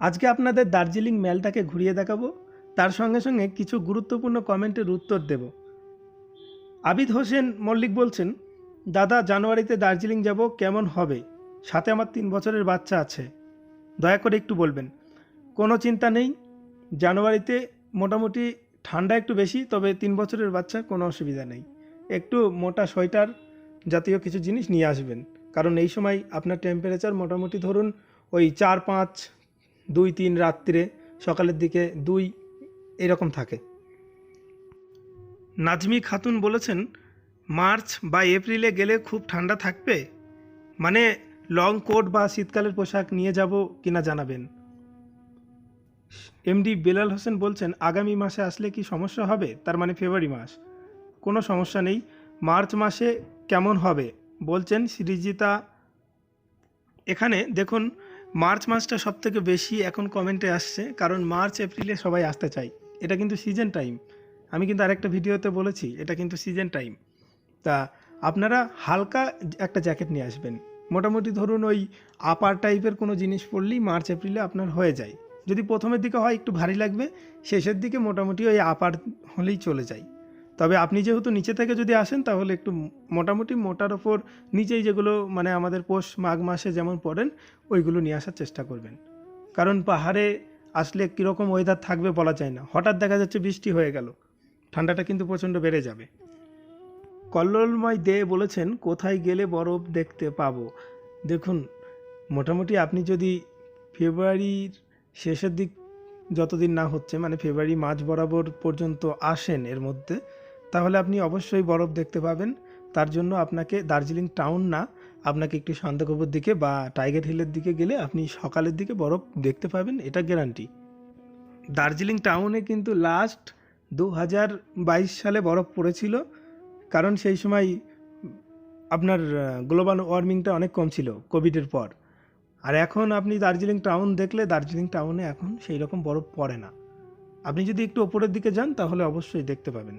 আজকে আপনাদের দার্জিলিং মেলটাকে ঘুরিয়ে দেখাবো। তার সঙ্গে সঙ্গে কিছু গুরুত্বপূর্ণ কমেন্টের উত্তর দেব। আবিদ হোসেন মল্লিক বলছেন, দাদা, জানুয়ারিতে দার্জিলিং যাব, কেমন হবে? সাথে আমার তিন বছরের বাচ্চা আছে। দয়া করে একটু বলবেন। কোনো চিন্তা নেই। জানুয়ারিতে মোটামুটি ঠান্ডা একটু বেশি, তবে তিন বছরের বাচ্চার কোনো অসুবিধা নেই। একটু মোটা সোয়েটার জাতীয় কিছু জিনিস নিয়ে আসবেন। কারণ এই সময় আপনার টেম্পারেচার মোটামুটি ধরুন ওই চার পাঁচ দুই তিন রাত্রে সকালের দিকে দুই এরকম থাকে। নাজমি খাতুন বলেছেন, মার্চ বা এপ্রিলে গেলে খুব ঠান্ডা থাকবে। মানে লং কোট বা শীতকালের পোশাক নিয়ে যাব কিনা জানাবেন। এমডি বেলাল হোসেন বলছেন, আগামী মাসে আসলে কি সমস্যা হবে? তার মানে ফেব্রুয়ারি মাস। কোনো সমস্যা নেই। মার্চ মাসে কেমন হবে? বলছেন সৃজিতা। এখানে দেখুন মার্চ মাসটা সব থেকে বেশি এখন কমেন্টে আসছে, কারণ মার্চ, এপ্রিলে সবাই আসতে চায়। এটা কিন্তু সিজন টাইম আমি কিন্তু আরেকটা ভিডিওতে বলেছি, এটা কিন্তু সিজন টাইম তা আপনারা হালকা একটা জ্যাকেট নিয়ে আসবেন। মোটামুটি ধরুন ওই আপার টাইপের কোনো জিনিস পরলেই মার্চ, এপ্রিলে আপনার হয়ে যায়। যদি প্রথমের দিকে হয় একটু ভারী লাগবে, শেষের দিকে মোটামুটি ওই আপার হলেই চলে যায়। তবে আপনি যেহেতু নিচে থেকে যদি আসেন, তাহলে একটু মোটামুটি মোটার ওপর নিচেই যেগুলো মানে আমাদের পৌষ মাঘ মাসে যেমন পড়েন, ওইগুলো নিয়ে আসার চেষ্টা করবেন। কারণ পাহাড়ে আসলে কীরকম ওয়েদার থাকবে বলা যায় না। হঠাৎ দেখা যাচ্ছে বৃষ্টি হয়ে গেল। ঠান্ডাটা কিন্তু প্রচণ্ড বেড়ে যাবে। কল্লোলময় দে বলেছেন, কোথায় গেলে বরফ দেখতে পাবো? দেখুন, মোটামুটি আপনি যদি ফেব্রুয়ারির শেষের দিক যতদিন না হচ্ছে মানে ফেব্রুয়ারি মাঝ বরাবর পর্যন্ত আসেন এর মধ্যে তাহলে আপনি অবশ্যই বরফ দেখতে পাবেন। তার জন্য আপনাকে দার্জিলিং টাউন না, আপনাকে একটু শান্তকপুর দিকে বা টাইগার হিলের দিকে গেলে আপনি সকালের দিকে বরফ দেখতে পাবেন, এটা গ্যারান্টি দার্জিলিং টাউনে কিন্তু লাস্ট দু হাজার বাইশ সালে বরফ পড়েছিল, কারণ সেই সময় আপনার গ্লোবাল ওয়ার্মিংটা অনেক কম ছিল কোভিডের পর। আর এখন আপনি দার্জিলিং টাউন দেখলে দার্জিলিং টাউনে এখন সেই রকম বরফ পড়ে না। আপনি যদি একটু ওপরের দিকে যান তাহলে অবশ্যই দেখতে পাবেন।